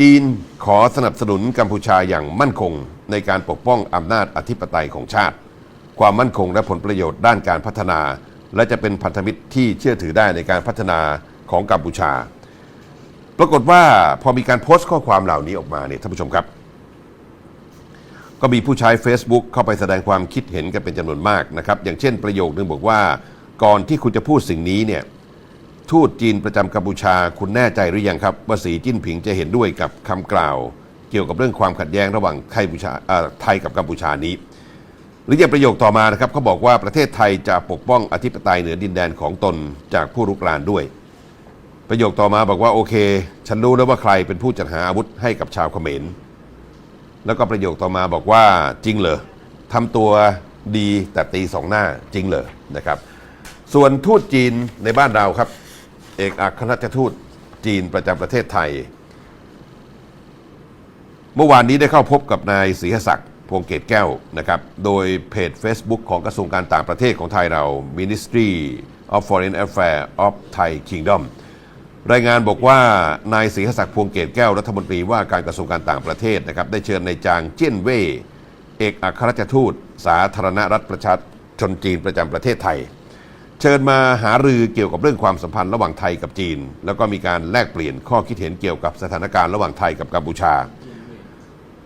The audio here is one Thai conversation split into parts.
จีนขอสนับสนุนกัมพูชาอย่างมั่นคง ในการปกป้องอำนาจอธิปไตยของชาติ ความมั่นคงและผลประโยชน์ด้านการพัฒนา และจะเป็นพันธมิตรที่เชื่อถือได้ในการพัฒนาของกัมพูชา ปรากฏว่าพอมีการโพสต์ข้อความเหล่านี้ออกมาเนี่ยท่านผู้ชมครับ ก็มีผู้ใช้ Facebook เข้าไปแสดงความคิดเห็นกันเป็นจำนวนมากนะครับอย่างเช่นประโยคนึงบอกว่า ก่อนที่คุณจะพูดสิ่งนี้เนี่ย ทูตจีนประจำกัมพูชาคุณแน่ใจหรือยังครับว่าสีจิ้นผิงจะเห็นด้วยกับคำกล่าว เกี่ยวกับเรื่องความขัดแย้งระหว่างไทยไทยกับกัมพูชานี้ หรืออย่างประโยคต่อมานะครับเขาบอกว่าประเทศไทยจะปกป้องอธิปไตยเหนือดินแดนของตนจากผู้รุกรานด้วย ประโยคต่อมาบอกว่าโอเค ฉันรู้แล้วว่าใครเป็นผู้จัดหาอาวุธให้กับชาวเขมรแล้วก็ประโยคต่อมาบอกว่าจริงเหรอทำตัวดีแต่ตีสองหน้าจริงเหรอนะครับ ส่วนทูตจีนในบ้านเราครับ อกอัครราชทูตจีนประจำประเทศไทย เมื่อวานนี้ได้เข้าพบกับนายศรีหศักดิ์พวงเกตแก้วนะครับ โดยเพจ Facebook ของกระทรวงการต่างประเทศของไทยเรา Ministry of Foreign Affairs of Thai Kingdom รายงานบอกว่านายศรีหศักดิ์พวงเกตแก้วรัฐมนตรีว่าการกระทรวงการต่างประเทศนะครับได้เชิญนายจางเจี้ยนเว่ยเอกอัครราชทูต สาธารณรัฐประชาชนจีนประจำประเทศไทย เชิญมาหารือเกี่ยวกับเรื่องความสัมพันธ์ระหว่างไทยกับจีน แล้วก็มีการแลกเปลี่ยนข้อคิดเห็นเกี่ยวกับสถานการณ์ระหว่างไทยกับกัมพูชา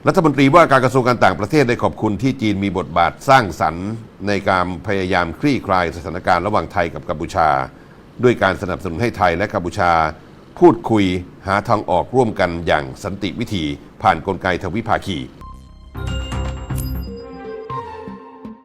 รัฐมนตรีว่าการกระทรวงการต่างประเทศได้ขอบคุณที่จีนมีบทบาทสร้างสรรค์ ในการพยายามคลี่คลายสถานการณ์ระหว่างไทยกับกัมพูชา ด้วยการสนับสนุนให้ไทยและกัมพูชา พูดคุยหาทางออกร่วมกันอย่างสันติวิธี ผ่านนกลไกทวิภาคี